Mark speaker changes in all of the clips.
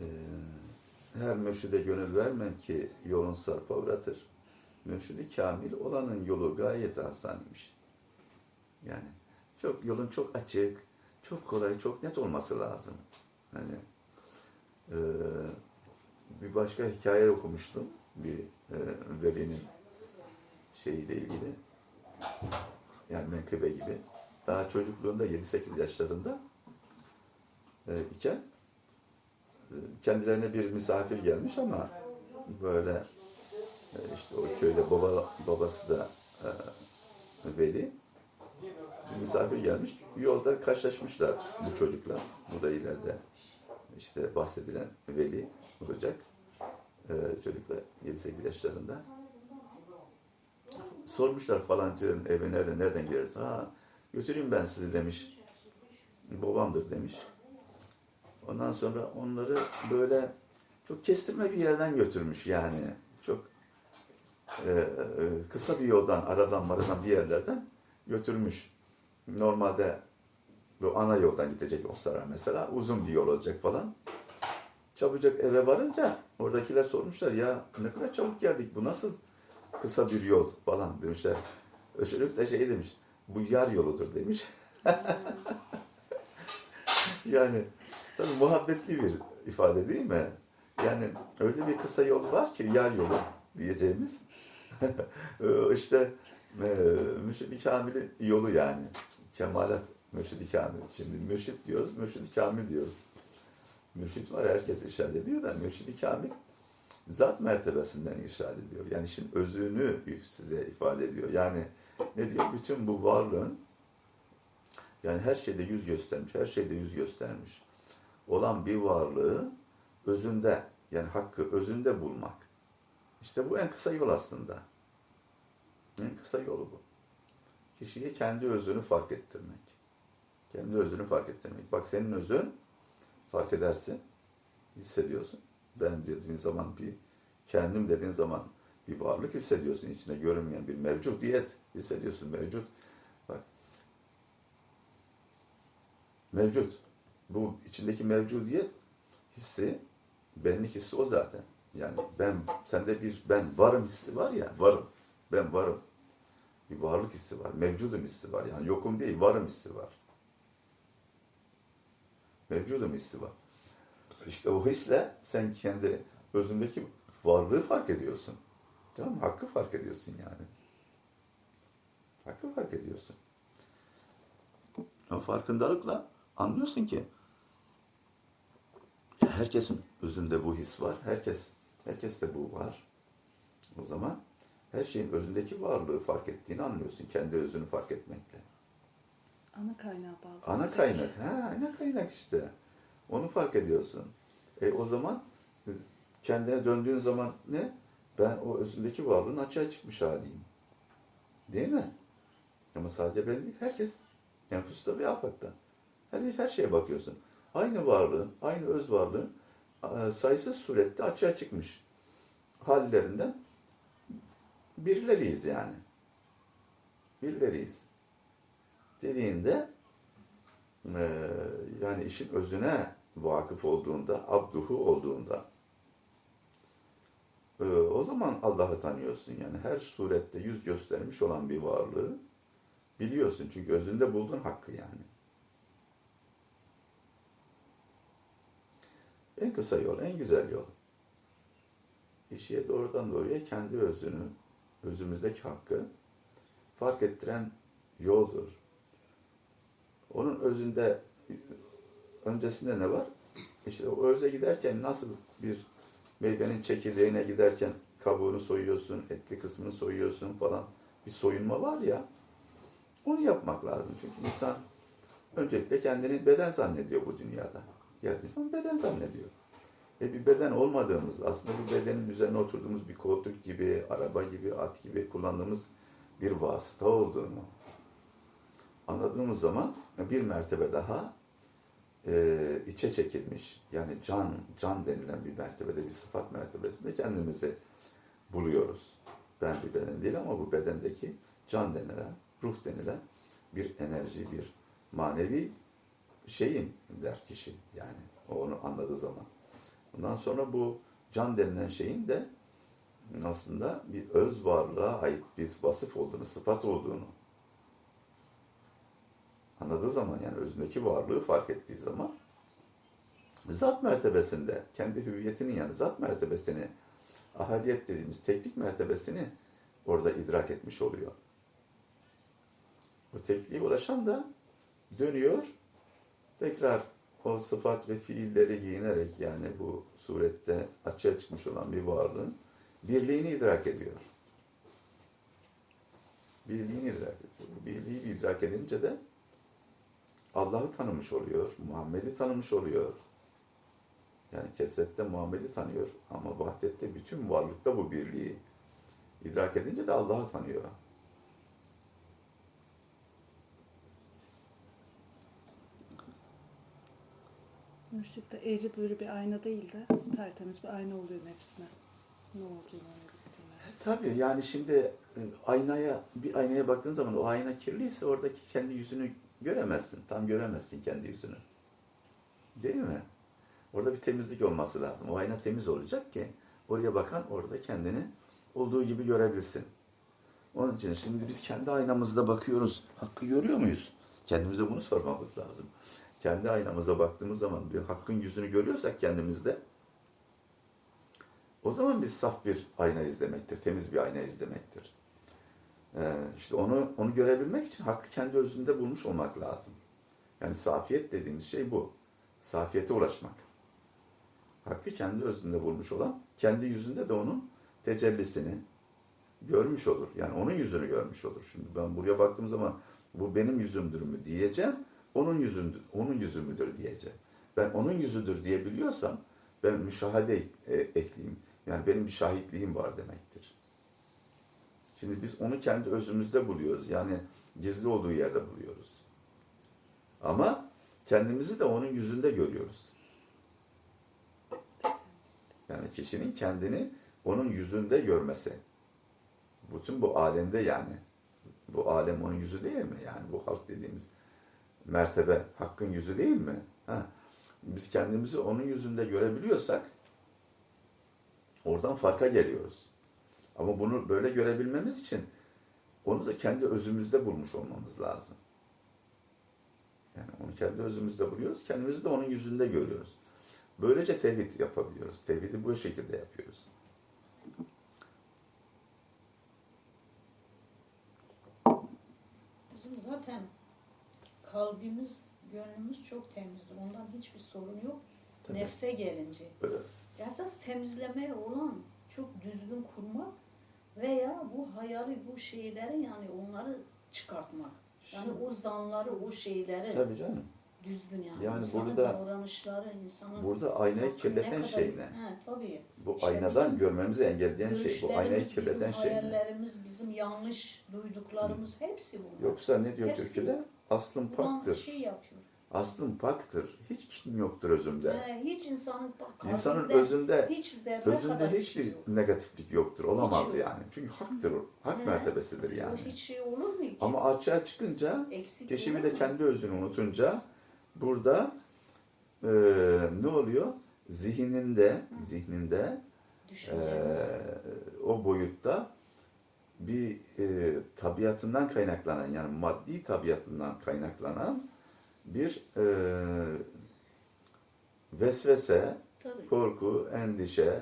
Speaker 1: Ee, her mürşide gönül vermem ki yolun sarpa uğratır. Mürşidi kamil olanın yolu gayet asanıymış. Yani çok yolun çok açık, çok kolay, çok net olması lazım. Hani e, bir başka hikaye okumuştum bir e, velinin şeyiyle ilgili. Yani menkıbe gibi. Daha çocukluğunda 7-8 yaşlarında e, iken e, kendilerine bir misafir gelmiş ama böyle e, işte o köyde baba babası da e, veli misafir gelmiş. Yolda karşılaşmışlar bu çocukla. Bu da ileride işte bahsedilen veli olacak. E, çocukla 7-8 yaşlarında. Sormuşlar falancının evi nerede, nereden geliriz? Ha, götüreyim ben sizi demiş. Babamdır demiş. Ondan sonra onları böyle çok kestirme bir yerden götürmüş yani. Çok e, e, kısa bir yoldan, aradan maradan bir yerlerden götürmüş. Normalde bu ana yoldan gidecek olsalar mesela uzun bir yol olacak falan. Çabucak eve varınca oradakiler sormuşlar ya ne kadar çabuk geldik bu nasıl kısa bir yol falan demişler. Çocuk da şey demiş bu yar yoludur demiş. yani tabii muhabbetli bir ifade değil mi? Yani öyle bir kısa yol var ki yar yolu diyeceğimiz. işte e, mürşid-i kamilin yolu yani. Kemalat mürşid-i kamil. Şimdi mürşid diyoruz, mürşid-i kamil diyoruz. Mürşid var herkes irşad ediyor da mürşid-i kamil zat mertebesinden irşad ediyor. Yani işin özünü size ifade ediyor. Yani ne diyor? Bütün bu varlığın yani her şeyde yüz göstermiş, her şeyde yüz göstermiş olan bir varlığı özünde yani hakkı özünde bulmak. İşte bu en kısa yol aslında. En kısa yolu bu. Kişiye kendi özünü fark ettirmek. Kendi özünü fark ettirmek. Bak senin özün fark edersin, hissediyorsun. Ben dediğin zaman bir kendim dediğin zaman bir varlık hissediyorsun. içine görünmeyen bir mevcudiyet hissediyorsun. Mevcut. Bak. Mevcut. Bu içindeki mevcudiyet hissi, benlik hissi o zaten. Yani ben, sende bir ben varım hissi var ya, varım. Ben varım. Bir varlık hissi var. Mevcudum hissi var. Yani yokum değil, varım hissi var. Mevcudum hissi var. İşte o hisle sen kendi özündeki varlığı fark ediyorsun. Tamam? Hakkı fark ediyorsun yani. Hakkı fark ediyorsun. O farkındalıkla anlıyorsun ki herkesin özünde bu his var. Herkes herkeste bu var. O zaman her şeyin özündeki varlığı fark ettiğini anlıyorsun. Kendi özünü fark etmekle.
Speaker 2: Ana kaynağı bağlı.
Speaker 1: Ana kaynak. Ha, ana kaynak işte. Onu fark ediyorsun. E o zaman kendine döndüğün zaman ne? Ben o özündeki varlığın açığa çıkmış haliyim. Değil mi? Ama sadece ben değil, herkes. Enfüste bir afakta. Her, her şeye bakıyorsun. Aynı varlığın, aynı öz varlığın e, sayısız surette açığa çıkmış hallerinden birileriyiz yani. Birileriyiz. Dediğinde e, yani işin özüne vakıf olduğunda, abduhu olduğunda e, o zaman Allah'ı tanıyorsun. Yani her surette yüz göstermiş olan bir varlığı biliyorsun. Çünkü özünde buldun hakkı yani. En kısa yol, en güzel yol. Kişiye doğrudan doğruya kendi özünü, özümüzdeki hakkı fark ettiren yoldur. Onun özünde öncesinde ne var? İşte o öze giderken nasıl bir meyvenin çekirdeğine giderken kabuğunu soyuyorsun, etli kısmını soyuyorsun falan bir soyunma var ya. Onu yapmak lazım. Çünkü insan öncelikle kendini beden zannediyor bu dünyada. Geldiği zaman beden zannediyor. E bir beden olmadığımız, aslında bu bedenin üzerine oturduğumuz bir koltuk gibi, araba gibi, at gibi kullandığımız bir vasıta olduğunu anladığımız zaman bir mertebe daha e, içe çekilmiş, yani can, can denilen bir mertebede, bir sıfat mertebesinde kendimizi buluyoruz. Ben bir beden değil ama bu bedendeki can denilen, ruh denilen bir enerji, bir manevi şeyim der kişi yani. O onu anladığı zaman. Ondan sonra bu can denilen şeyin de aslında bir öz varlığa ait bir vasıf olduğunu, sıfat olduğunu anladığı zaman yani özündeki varlığı fark ettiği zaman zat mertebesinde kendi hüviyetinin yani zat mertebesini ahadiyet dediğimiz teklik mertebesini orada idrak etmiş oluyor. O tekliğe ulaşan da dönüyor tekrar o sıfat ve fiilleri giyinerek yani bu surette açığa çıkmış olan bir varlığın birliğini idrak ediyor. Birliğini idrak ediyor. Birliği idrak edince de Allah'ı tanımış oluyor, Muhammed'i tanımış oluyor. Yani kesrette Muhammed'i tanıyor ama vahdette bütün varlıkta bu birliği idrak edince de Allah'ı tanıyor.
Speaker 2: Mürşit de eğri büğrü bir ayna değil de tertemiz bir ayna oluyor nefsine. Ne olduğunu öyle bittiğini.
Speaker 1: Tabii yani şimdi e, aynaya bir aynaya baktığın zaman o ayna kirliyse oradaki kendi yüzünü göremezsin. Tam göremezsin kendi yüzünü. Değil mi? Orada bir temizlik olması lazım. O ayna temiz olacak ki oraya bakan orada kendini olduğu gibi görebilsin. Onun için şimdi biz kendi aynamızda bakıyoruz. Hakkı görüyor muyuz? Kendimize bunu sormamız lazım. Kendi aynamıza baktığımız zaman bir hakkın yüzünü görüyorsak kendimizde o zaman biz saf bir ayna izlemektir, temiz bir ayna izlemektir. Ee, işte onu onu görebilmek için hakkı kendi özünde bulmuş olmak lazım. Yani safiyet dediğimiz şey bu. Safiyete ulaşmak. Hakkı kendi özünde bulmuş olan, kendi yüzünde de onun tecellisini görmüş olur. Yani onun yüzünü görmüş olur. Şimdi ben buraya baktığım zaman bu benim yüzümdür mü diyeceğim, onun yüzündür, onun yüzü müdür diyeceğim. Ben onun yüzüdür diyebiliyorsam ben müşahede e, ekleyeyim. Yani benim bir şahitliğim var demektir. Şimdi biz onu kendi özümüzde buluyoruz. Yani gizli olduğu yerde buluyoruz. Ama kendimizi de onun yüzünde görüyoruz. Yani kişinin kendini onun yüzünde görmesi. Bütün bu alemde yani. Bu alem onun yüzü değil mi? Yani bu halk dediğimiz mertebe hakkın yüzü değil mi? Ha. Biz kendimizi onun yüzünde görebiliyorsak oradan farka geliyoruz. Ama bunu böyle görebilmemiz için onu da kendi özümüzde bulmuş olmamız lazım. Yani onu kendi özümüzde buluyoruz, kendimizi de onun yüzünde görüyoruz. Böylece tevhid yapabiliyoruz. Tevhidi bu şekilde yapıyoruz.
Speaker 3: Bizim zaten kalbimiz, gönlümüz çok temizdir. Ondan hiçbir sorun yok.
Speaker 1: Tabii.
Speaker 3: Nefse gelince.
Speaker 1: Böyle
Speaker 3: Esas temizlemeye olan çok düzgün kurmak veya bu hayali bu şeyleri yani onları çıkartmak. Yani o zanları, o şeyleri
Speaker 1: Tabii canım.
Speaker 3: düzgün yani.
Speaker 1: Yani
Speaker 3: İnsanın
Speaker 1: burada-
Speaker 3: davranışları, insanın
Speaker 1: Burada aynayı kirleten
Speaker 3: kadar-
Speaker 1: şey ne?
Speaker 3: He, tabii.
Speaker 1: Bu
Speaker 3: İşte
Speaker 1: aynadan
Speaker 3: bizim
Speaker 1: görmemizi engelleyen şey. Bu aynayı kirleten
Speaker 3: bizim
Speaker 1: şey ne?
Speaker 3: hayallerimiz, bizim yanlış duyduklarımız hepsi bunlar.
Speaker 1: Yoksa ne diyor
Speaker 3: Hepsi
Speaker 1: Türküde? Aslım paktır.
Speaker 3: şey yapıyor.
Speaker 1: Aslım paktır. Hiç kin yoktur özümde.
Speaker 3: He, hiç insanın bak,
Speaker 1: İnsanın özünde
Speaker 3: hiç
Speaker 1: özünde hiçbir
Speaker 3: şey yok.
Speaker 1: negatiflik yoktur. Olamaz
Speaker 3: Hiç
Speaker 1: yani. Çünkü haktır. Hak
Speaker 3: He.
Speaker 1: mertebesidir
Speaker 3: O
Speaker 1: yani.
Speaker 3: Hiç şey olur mu hiç?
Speaker 1: Ama açığa çıkınca
Speaker 3: Eksik
Speaker 1: kişi bir de kendi özünü unutunca burada eee, ne oluyor? Zihninde, zihninde
Speaker 3: Düşüncemiz.
Speaker 1: eee, o boyutta bir eee, tabiatından kaynaklanan yani maddi tabiatından kaynaklanan bir eee, vesvese,
Speaker 3: Tabii.
Speaker 1: korku, endişe,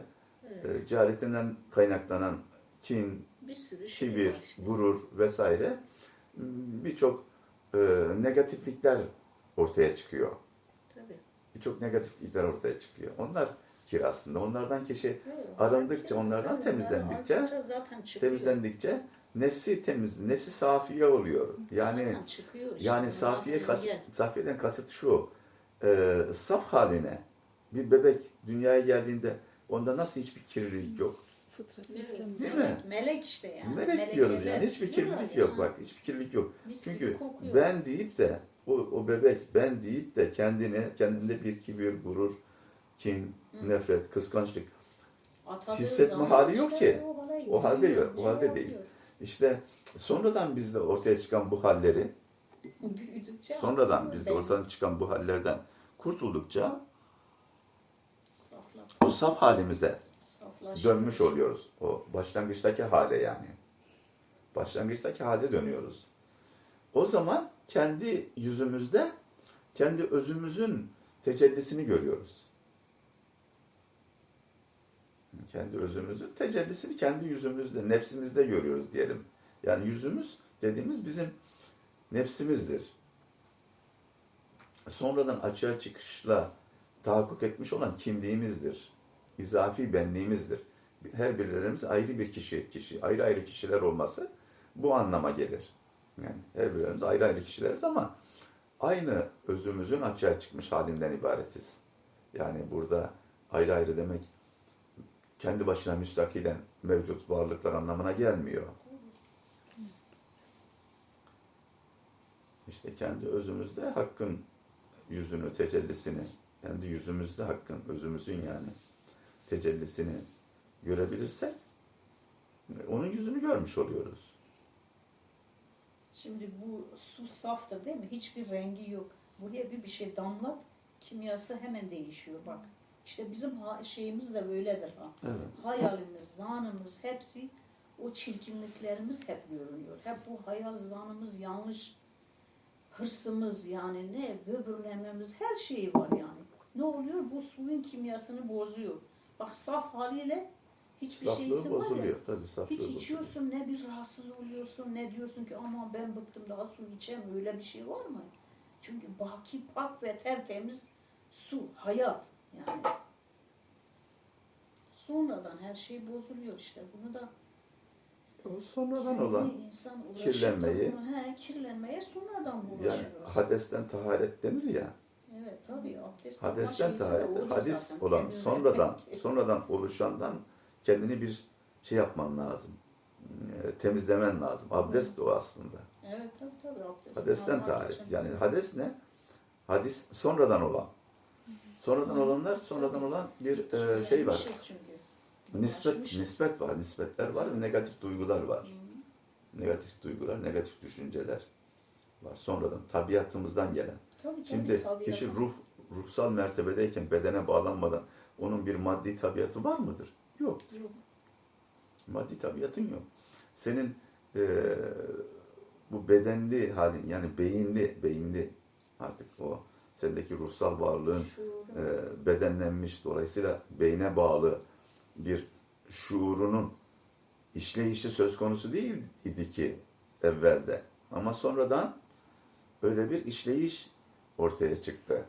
Speaker 3: Evet.
Speaker 1: eee, cehaletinden kaynaklanan kin,
Speaker 3: şey
Speaker 1: kibir,
Speaker 3: işte.
Speaker 1: gurur vesaire birçok e, negatiflikler ortaya çıkıyor.
Speaker 3: Tabii.
Speaker 1: Birçok negatiflikler ortaya çıkıyor. Onlar kir aslında. Onlardan kişi arındıkça,
Speaker 3: onlar-
Speaker 1: onlardan temizlendikçe- temizlendikçe nefsi temiz, nefsi safiye oluyor. Yani yani safiye kas, safiyeden kasıt şu. e, saf haline bir bebek dünyaya geldiğinde onda nasıl hiçbir kirlilik yok.
Speaker 2: Fıtrat İslam.
Speaker 1: Değil
Speaker 3: melek,
Speaker 1: mi?
Speaker 3: Melek işte yani.
Speaker 1: Melek diyoruz
Speaker 3: Melekeler
Speaker 1: yani. Hiçbir kirlilik yok bak. Hiçbir kirlilik yok. Çünkü ben deyip de o, o bebek ben deyip de kendine kendinde bir kibir, gurur, kin,
Speaker 3: Hı.
Speaker 1: nefret, kıskançlık
Speaker 3: Atadığı
Speaker 1: hissetme hali yok
Speaker 3: işte
Speaker 1: ki.
Speaker 3: O,
Speaker 1: O halde yok, o halde değil. işte sonradan bizde ortaya çıkan bu halleri
Speaker 3: Büyüdükçe
Speaker 1: sonradan bizde ortadan çıkan bu hallerden kurtuldukça
Speaker 3: Saflar.
Speaker 1: o saf halimize dönmüş oluyoruz. O başlangıçtaki hale yani. Başlangıçtaki hale dönüyoruz. O zaman kendi yüzümüzde kendi özümüzün tecellisini görüyoruz. Kendi özümüzün tecellisini kendi yüzümüzde, nefsimizde görüyoruz diyelim. Yani yüzümüz dediğimiz bizim nefsimizdir. Sonradan açığa çıkışla tahakkuk etmiş olan kimliğimizdir. İzafi benliğimizdir. Her birilerimiz ayrı bir kişi, kişi, ayrı ayrı kişiler olması bu anlama gelir. Yani her birimiz ayrı ayrı kişileriz ama aynı özümüzün açığa çıkmış halinden ibaretiz. Yani burada ayrı ayrı demek kendi başına müstakilen mevcut varlıklar anlamına gelmiyor. İşte kendi özümüzde hakkın yüzünü, tecellisini, kendi yüzümüzde hakkın, özümüzün yani tecellisini görebilirsek onun yüzünü görmüş oluyoruz.
Speaker 3: Şimdi bu su saftır değil mi? Hiçbir rengi yok. Buraya bir bir şey damlat, kimyası hemen değişiyor bak. İşte bizim ha- şeyimiz de böyledir ha.
Speaker 1: Evet.
Speaker 3: Hayalimiz, zanımız hepsi o çirkinliklerimiz hep görünüyor. Hep bu hayal, zanımız yanlış, hırsımız yani ne böbürlememiz her şeyi var yani. Ne oluyor? Bu suyun kimyasını bozuyor. Bak saf haliyle hiçbir
Speaker 1: Saflığı
Speaker 3: şeysi var ya.
Speaker 1: bozuluyor tabii saflığı
Speaker 3: Hiç
Speaker 1: bozuluyor.
Speaker 3: içiyorsun ne bir rahatsız oluyorsun ne diyorsun ki aman ben bıktım daha su içemem öyle bir şey var mı? Çünkü baki pak ve tertemiz su, hayat yani. Sonradan her şey bozuluyor işte bunu da
Speaker 1: O sonradan
Speaker 3: kendi
Speaker 1: olan
Speaker 3: insan
Speaker 1: kirlenmeyi-
Speaker 3: bunu- he, kirlenmeye sonradan
Speaker 1: yani
Speaker 3: bulaşıyor.
Speaker 1: hadesten taharet denir ya.
Speaker 3: evet tabii abdest
Speaker 1: Hadesten
Speaker 3: alma şeysi de
Speaker 1: taharet, hadis
Speaker 3: zaten,
Speaker 1: olan sonradan sonradan oluşandan kendini bir şey yapman lazım. Eee, Temizlemen lazım. Abdest de o aslında.
Speaker 3: Evet tabii tabii abdest.
Speaker 1: Hadesten
Speaker 3: almak
Speaker 1: taharet. Yani hades ne? Hadis sonradan olan. Sonradan olanlar sonradan olan bir eee, şey var.
Speaker 3: Kirlenmiş çünkü.
Speaker 1: Nispet nispet var, nispetler var ve negatif duygular var. Negatif duygular, negatif düşünceler var. Sonradan tabiatımızdan gelen.
Speaker 3: Tabii,
Speaker 1: Şimdi
Speaker 3: tabii,
Speaker 1: kişi ruh ruhsal mertebedeyken bedene bağlanmadan onun bir maddi tabiatı var mıdır? Yok.
Speaker 3: Yok.
Speaker 1: Maddi tabiatın yok. Senin eee, bu bedenli halin yani beyinli beyinli artık o sendeki ruhsal varlığın e, bedenlenmiş dolayısıyla beyne bağlı bir şuurunun işleyişi söz konusu değil idi ki evvelde. Ama sonradan öyle bir işleyiş ortaya çıktı.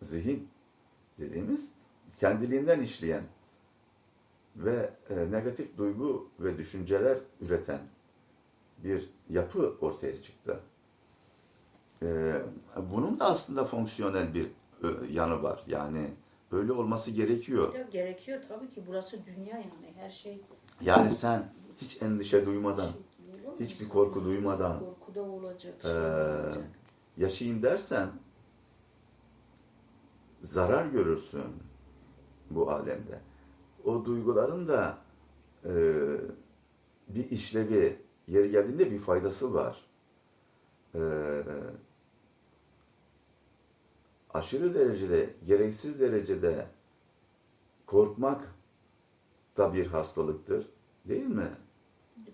Speaker 1: Zihin dediğimiz kendiliğinden işleyen ve e, negatif duygu ve düşünceler üreten bir yapı ortaya çıktı. Ee, bunun da aslında fonksiyonel bir e, yanı var. Yani böyle olması gerekiyor.
Speaker 3: Ya gerekiyor tabii ki burası dünya yani her şey.
Speaker 1: Yani sen hiç endişe duymadan,
Speaker 3: Şey
Speaker 1: hiçbir korku duymadan,
Speaker 3: Korkuda olacak.
Speaker 1: Ee,
Speaker 3: şey olacak.
Speaker 1: yaşayayım dersen zarar görürsün bu alemde. O duyguların da e, bir işlevi, yeri geldiğinde bir faydası var. E, aşırı derecede, gereksiz derecede korkmak da bir hastalıktır. Değil mi?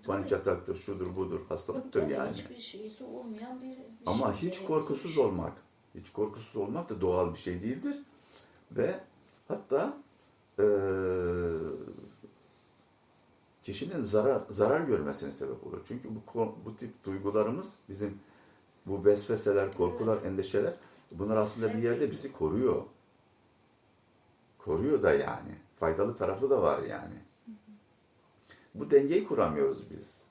Speaker 1: Panik ataktır, şudur budur, hastalıktır
Speaker 3: Tabii,
Speaker 1: yani.
Speaker 3: Hiçbir şeysi olmayan bir, bir
Speaker 1: Ama
Speaker 3: şey,
Speaker 1: hiç
Speaker 3: gereksiz
Speaker 1: korkusuz
Speaker 3: şey.
Speaker 1: olmak, hiç korkusuz olmak da doğal bir şey değildir. Ve hatta eee, kişinin zarar zarar görmesine sebep olur. Çünkü bu bu tip duygularımız bizim bu vesveseler, korkular, endişeler bunlar aslında bir yerde bizi koruyor. Koruyor da yani. Faydalı tarafı da var yani. Bu dengeyi kuramıyoruz biz.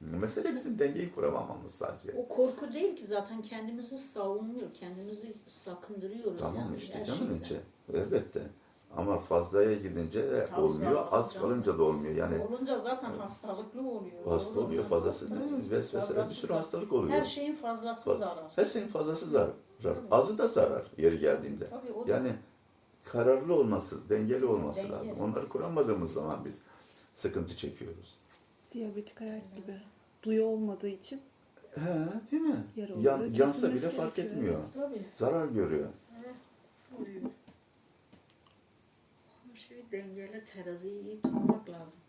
Speaker 1: Mesele bizim dengeyi kuramamamız sadece.
Speaker 3: O korku değil ki zaten kendimizi savunmuyor, kendimizi sakındırıyoruz
Speaker 1: Tamam
Speaker 3: yani
Speaker 1: işte canım içi. Elbette. Ama fazlaya gidince de
Speaker 3: Tabii
Speaker 1: olmuyor,
Speaker 3: zaten
Speaker 1: az
Speaker 3: canım.
Speaker 1: kalınca da olmuyor. Yani
Speaker 3: Olunca zaten hastalıklı oluyor.
Speaker 1: hasta oluyor fazlası değil. Vesvese bir sürü hastalık oluyor.
Speaker 3: Her şeyin fazlası
Speaker 1: Faz-
Speaker 3: zarar.
Speaker 1: Her şeyin fazlası zarar.
Speaker 3: Tabii.
Speaker 1: Azı da zarar yeri geldiğinde.
Speaker 3: Tabii o da
Speaker 1: Yani kararlı olması, dengeli olması
Speaker 3: Dengeli.
Speaker 1: lazım. Onları kuramadığımız zaman biz sıkıntı çekiyoruz.
Speaker 2: Diyabetik ayak gibi. Duyu olmadığı için
Speaker 1: He, değil mi?
Speaker 2: Yara
Speaker 1: Yan,
Speaker 2: oluyor,
Speaker 1: yansa
Speaker 2: kesilmesi
Speaker 1: bile fark
Speaker 2: gerekiyor,
Speaker 1: etmiyor.
Speaker 3: tabii.
Speaker 1: Zarar görüyor.
Speaker 3: Şey dengeli teraziyi iyi tutmak lazım.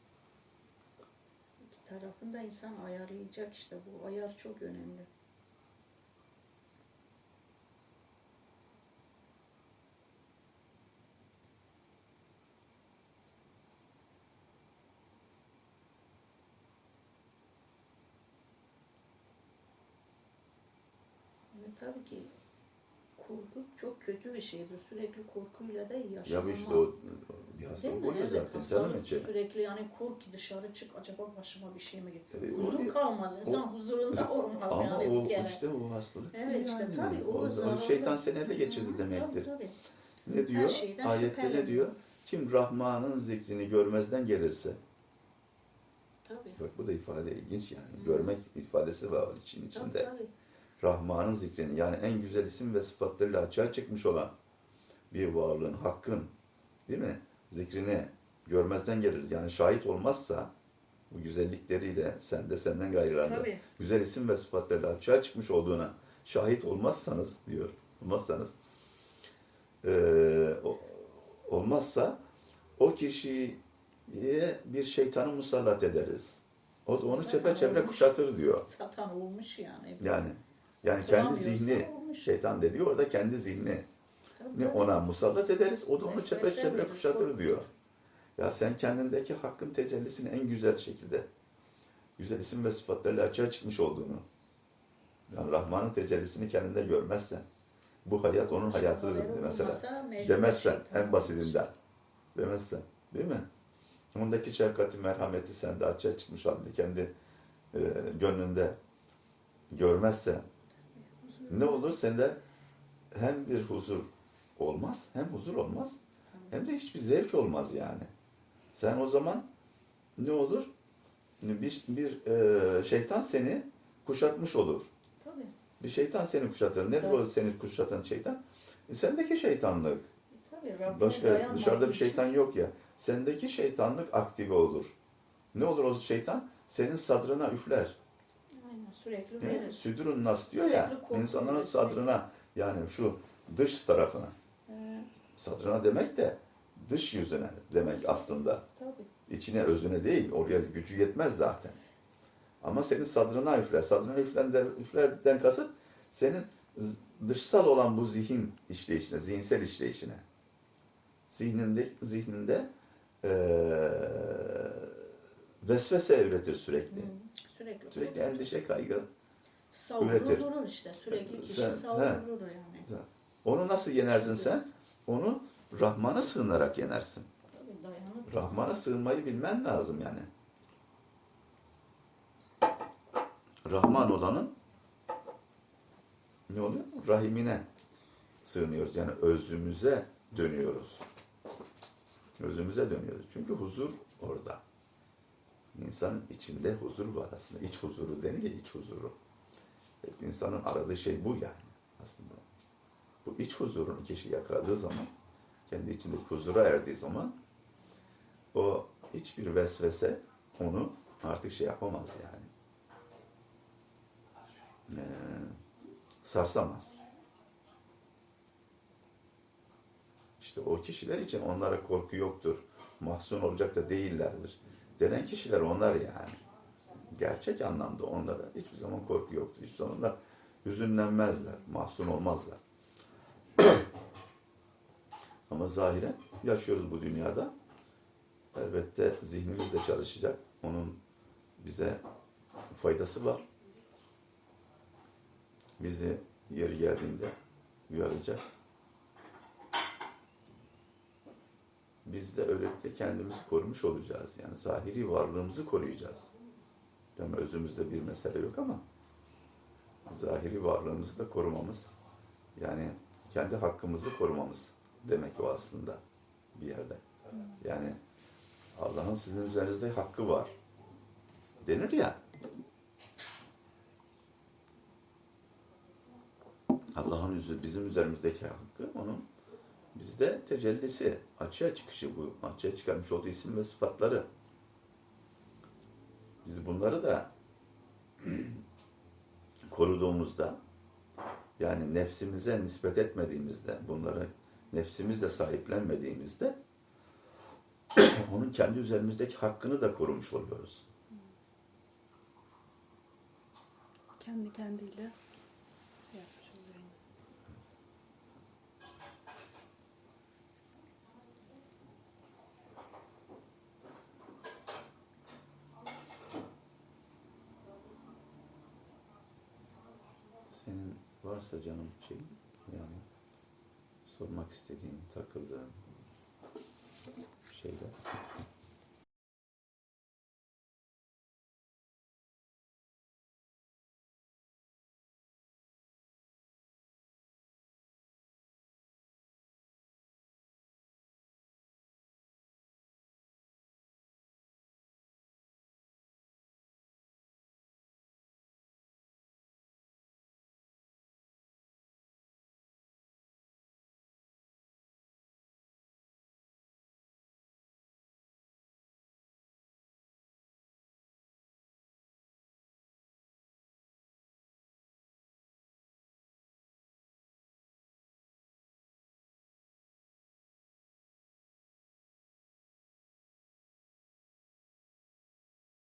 Speaker 3: İki tarafını da insan ayarlayacak işte bu ayar çok önemli. Tabii ki korku çok kötü bir şeydir. Sürekli korkuyla da yaşanılmaz.
Speaker 1: Ya işte o bir hastalık oluyor
Speaker 3: Evet,
Speaker 1: zaten
Speaker 3: hastalık. Sürekli yani kork ki dışarı çık acaba başıma bir şey mi gelir?
Speaker 1: E, o
Speaker 3: Huzur kalmaz. İnsan huzurunda olmaz
Speaker 1: Ama
Speaker 3: yani
Speaker 1: o
Speaker 3: bir kere.
Speaker 1: işte o hastalık.
Speaker 3: Evet işte
Speaker 1: yani.
Speaker 3: tabii o,
Speaker 1: o, o
Speaker 3: zararlı.
Speaker 1: şeytan seni ele
Speaker 3: Hı
Speaker 1: geçirdi
Speaker 3: hı,
Speaker 1: demektir.
Speaker 3: Tabii, tabii.
Speaker 1: Ne diyor? Ayette ne
Speaker 3: şüpheleniyor.
Speaker 1: diyor? Kim Rahman'ın zikrini görmezden gelirse.
Speaker 3: tabii.
Speaker 1: Bak bu da ifade ilginç yani. Görmek ifadesi var için
Speaker 3: Tabii,
Speaker 1: içinde.
Speaker 3: tabii.
Speaker 1: Rahman'ın zikrini yani en güzel isim ve sıfatlarıyla açığa çıkmış olan bir varlığın, hakkın değil mi? Zikrini görmezden gelir. Yani şahit olmazsa bu güzellikleriyle sende senden gayrılanda
Speaker 3: Tabii.
Speaker 1: güzel isim ve sıfatlarıyla açığa çıkmış olduğuna şahit olmazsanız diyor. Olmazsanız o- olmazsa o kişiye bir şeytanı musallat ederiz. O onu çepeçevre kuşatır diyor.
Speaker 3: Satan olmuş yani.
Speaker 1: Yani yani kendi zihni şeytan dediği orada kendi zihni ne ona musallat ederiz o da onu çepeçevre kuşatır diyor. Ya sen kendindeki hakkın tecellisini en güzel şekilde güzel isim ve sıfatlarıyla açığa çıkmış olduğunu yani Rahman'ın tecellisini kendinde görmezsen bu hayat onun hayatıdır mesela. Demezsen en basitinden. Demezsen. Değil mi? Ondaki şefkati, merhameti sende açığa çıkmış halde kendi e, gönlünde görmezsen ne olur sende hem bir huzur olmaz, hem huzur olmaz, hem de hiçbir zevk olmaz yani. Sen o zaman ne olur? Bir, bir e, şeytan seni kuşatmış olur.
Speaker 3: Tabii.
Speaker 1: Bir şeytan seni kuşatır. Nedir o
Speaker 3: Tabii.
Speaker 1: seni kuşatan şeytan? E, sendeki şeytanlık.
Speaker 3: Tabii Rabbine
Speaker 1: Başka dışarıda bir
Speaker 3: için-
Speaker 1: şeytan yok ya. Sendeki şeytanlık aktive olur. Ne olur o şeytan? Senin sadrına üfler.
Speaker 3: Aynen sürekli
Speaker 1: Ne?
Speaker 3: verir.
Speaker 1: Südürün nas diyor ya.
Speaker 3: Sürekli korku
Speaker 1: insanların
Speaker 3: verir.
Speaker 1: sadrına yani şu dış tarafına.
Speaker 2: Evet.
Speaker 1: Sadrına demek de dış yüzüne demek aslında.
Speaker 3: Tabii.
Speaker 1: İçine özüne değil. Oraya gücü yetmez zaten. Ama senin sadrına üfler. Sadrına üflerden, üflerden kasıt senin dışsal olan bu zihin işleyişine, zihinsel işleyişine. Zihninde, zihninde eee vesvese üretir sürekli.
Speaker 3: Hı, Sürekli.
Speaker 1: Sürekli
Speaker 3: korkutur.
Speaker 1: endişe, kaygı.
Speaker 3: Savrulur
Speaker 1: üretir.
Speaker 3: durur işte. Sürekli kişi
Speaker 1: Sen-
Speaker 3: savrulur yani.
Speaker 1: Onu nasıl yenersin sen? Onu Rahman'a sığınarak yenersin.
Speaker 3: Tabii.
Speaker 1: Rahman'a sığınmayı bilmen lazım yani. Rahman olanın ne oluyor? Rahimine sığınıyoruz. Yani özümüze dönüyoruz. Özümüze dönüyoruz. Çünkü huzur orada. İnsanın içinde huzur var aslında. İç huzuru denir ya iç huzuru. Hep insanın aradığı şey bu yani aslında. Bu iç huzurunu kişi yakaladığı zaman, kendi içindeki huzura erdiği zaman o hiçbir vesvese onu artık şey yapamaz yani. Ee, sarsamaz. İşte o kişiler için onlara korku yoktur. Mahzun olacak da değillerdir. Denen kişiler onlar yani. Gerçek anlamda onlara hiçbir zaman korku yoktur. Hiçbir zaman da hüzünlenmezler, mahzun olmazlar. Ama zahiren yaşıyoruz bu dünyada. Elbette zihnimiz de çalışacak. Onun bize faydası var. Bizi yeri geldiğinde uyaracak. Biz de öylelikle kendimizi korumuş olacağız. Yani zahiri varlığımızı koruyacağız. Yani özümüzde bir mesele yok ama zahiri varlığımızı da korumamız, yani kendi hakkımızı korumamız demek o aslında bir yerde. Yani Allah'ın sizin üzerinizde hakkı var. Denir ya. Allah'ın bizim üzerimizdeki hakkı onun bizde tecellisi, açığa çıkışı bu. Açığa çıkarmış olduğu isim ve sıfatları. Biz bunları da koruduğumuzda yani nefsimize nispet etmediğimizde bunları nefsimizle sahiplenmediğimizde onun kendi üzerimizdeki hakkını da korumuş oluyoruz.
Speaker 2: Kendi kendiyle şey yapmış oluyor yine.
Speaker 1: Senin varsa canım şey yani sormak istediğin, takıldığın şeyler